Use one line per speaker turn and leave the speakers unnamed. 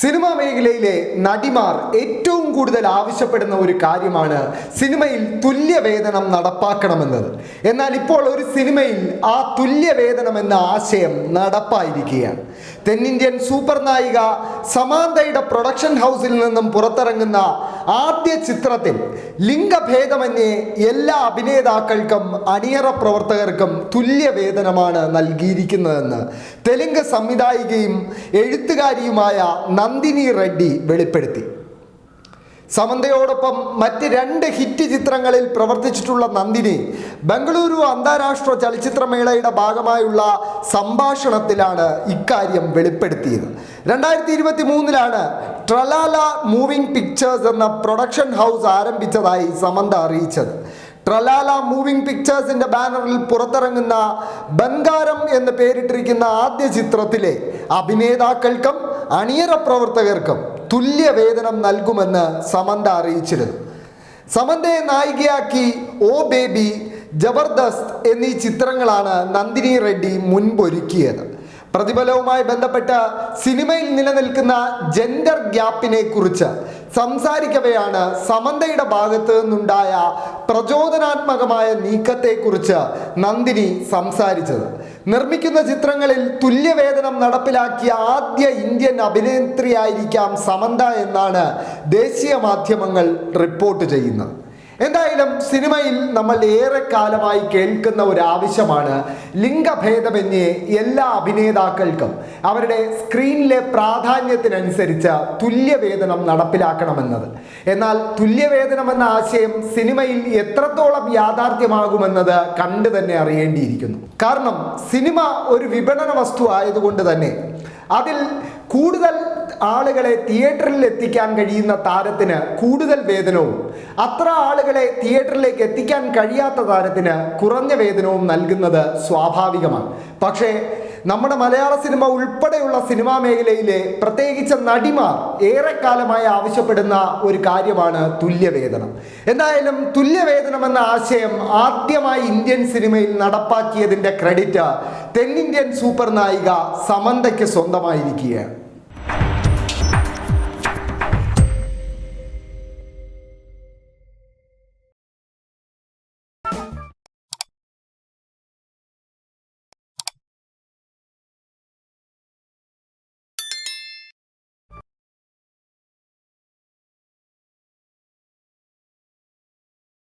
Cinema മേഖലയിലെ നടിമാർ ഏറ്റവും കൂടുതൽ ആവശ്യപ്പെടുന്ന ഒരു കാര്യമാണ് സിനിമയിൽ തുല്യവേതനം നടപ്പാക്കണമെന്നത്. എന്നാൽ ഇപ്പോൾ ഒരു സിനിമയിൽ ആ തുല്യവേതനം എന്ന ആശയം നടപ്പായിരിക്കുകയാണ്. തെന്നിന്ത്യൻ സൂപ്പർ നായിക സമാന്തയുടെ പ്രൊഡക്ഷൻ ഹൗസിൽ നിന്നും പുറത്തിറങ്ങുന്ന ആദ്യ ചിത്രത്തിൽ ലിംഗഭേദമന്യേ എല്ലാ അഭിനേതാക്കൾക്കും അണിയറ പ്രവർത്തകർക്കും തുല്യ വേതനമാണ് നൽകിയിരിക്കുന്നതെന്ന് തെലുങ്ക് സംവിധായികയും എഴുത്തുകാരിയുമായ നന്ദിനി റെഡ്ഡി വെളിപ്പെടുത്തി. സമന്തയോടൊപ്പം മറ്റ് രണ്ട് ഹിറ്റ് ചിത്രങ്ങളിൽ പ്രവർത്തിച്ചിട്ടുള്ള നന്ദിനി ബംഗളൂരു അന്താരാഷ്ട്ര ചലച്ചിത്രമേളയുടെ ഭാഗമായുള്ള സംഭാഷണത്തിലാണ് ഇക്കാര്യം വെളിപ്പെടുത്തിയത്. രണ്ടായിരത്തി ഇരുപത്തി മൂന്നിലാണ് ട്രലാല മൂവിംഗ് പിക്ചേഴ്സ് എന്ന പ്രൊഡക്ഷൻ ഹൗസ് ആരംഭിച്ചതായി സമന്ത അറിയിച്ചത്. ട്രലാല മൂവിംഗ് പിക്ചേഴ്സിന്റെ ബാനറിൽ പുറത്തിറങ്ങുന്ന ബംഗാരം എന്ന് പേരിട്ടിരിക്കുന്ന ആദ്യ ചിത്രത്തിലെ അഭിനേതാക്കൾക്കും അണിയറ പ്രവർത്തകർക്കും തുല്യ വേതനം നൽകുമെന്ന് സമന്ത അറിയിച്ചിരുന്നു. സമന്തയെ നായികയാക്കി ഓ ബേബി ജബർദസ്ത് എന്നീ ചിത്രങ്ങളാണ് നന്ദിനി റെഡ്ഡി മുൻപൊരുക്കിയത്. പ്രതിഫലവുമായി ബന്ധപ്പെട്ട് സിനിമയിൽ നിലനിൽക്കുന്ന ജെൻഡർ ഗ്യാപ്പിനെ കുറിച്ച് സംസാരിക്കവെയാണ് സമന്തയുടെ ഭാഗത്ത് നിന്നുണ്ടായ പ്രചോദനാത്മകമായ നീക്കത്തെക്കുറിച്ച് നന്ദിനി സംസാരിച്ചത്. നിർമ്മിക്കുന്ന ചിത്രങ്ങളിൽ തുല്യവേതനം നടപ്പിലാക്കിയ ആദ്യ ഇന്ത്യൻ അഭിനേത്രിയായിരിക്കാം സമന്ത എന്നാണ് ദേശീയ മാധ്യമങ്ങൾ റിപ്പോർട്ട് ചെയ്യുന്നത്. എന്തായാലും സിനിമയിൽ നമ്മൾ ഏറെ കാലമായി കേൾക്കുന്ന ഒരു ആവശ്യമാണ് ലിംഗഭേദമന്യേ എല്ലാ അഭിനേതാക്കൾക്കും അവരുടെ സ്ക്രീനിലെ പ്രാധാന്യത്തിനനുസരിച്ച് തുല്യവേതനം നടപ്പിലാക്കണമെന്നത്. എന്നാൽ തുല്യവേതനം എന്ന ആശയം സിനിമയിൽ എത്രത്തോളം യാഥാർത്ഥ്യമാകുമെന്നത് കണ്ടു തന്നെ അറിയേണ്ടിയിരിക്കുന്നു. കാരണം സിനിമ ഒരു വിപണന വസ്തു ആയതുകൊണ്ട് തന്നെ അതിൽ കൂടുതൽ ആളുകളെ തിയേറ്ററിൽ എത്തിക്കാൻ കഴിയുന്ന താരത്തിന് കൂടുതൽ വേതനവും. അത്ര ആളുകളെ തിയേറ്ററിലേക്ക് എത്തിക്കാൻ കഴിയാത്ത താരത്തിന് കുറഞ്ഞ വേതനവും നൽകുന്നത് സ്വാഭാവികമാണ്. പക്ഷേ നമ്മുടെ മലയാള സിനിമ ഉൾപ്പെടെയുള്ള സിനിമാ മേഖലയിലെ പ്രത്യേകിച്ച് നടിമാർ ഏറെക്കാലമായി ആവശ്യപ്പെടുന്ന ഒരു കാര്യമാണ് തുല്യവേതനം. എന്തായാലും തുല്യവേതനം എന്ന ആശയം ആദ്യമായി ഇന്ത്യൻ സിനിമയിൽ നടപ്പാക്കിയതിന്റെ ക്രെഡിറ്റ് തെന്നിന്ത്യൻ സൂപ്പർ നായിക സമന്തയ്ക്ക് സ്വന്തമായിരിക്കുകയാണ്.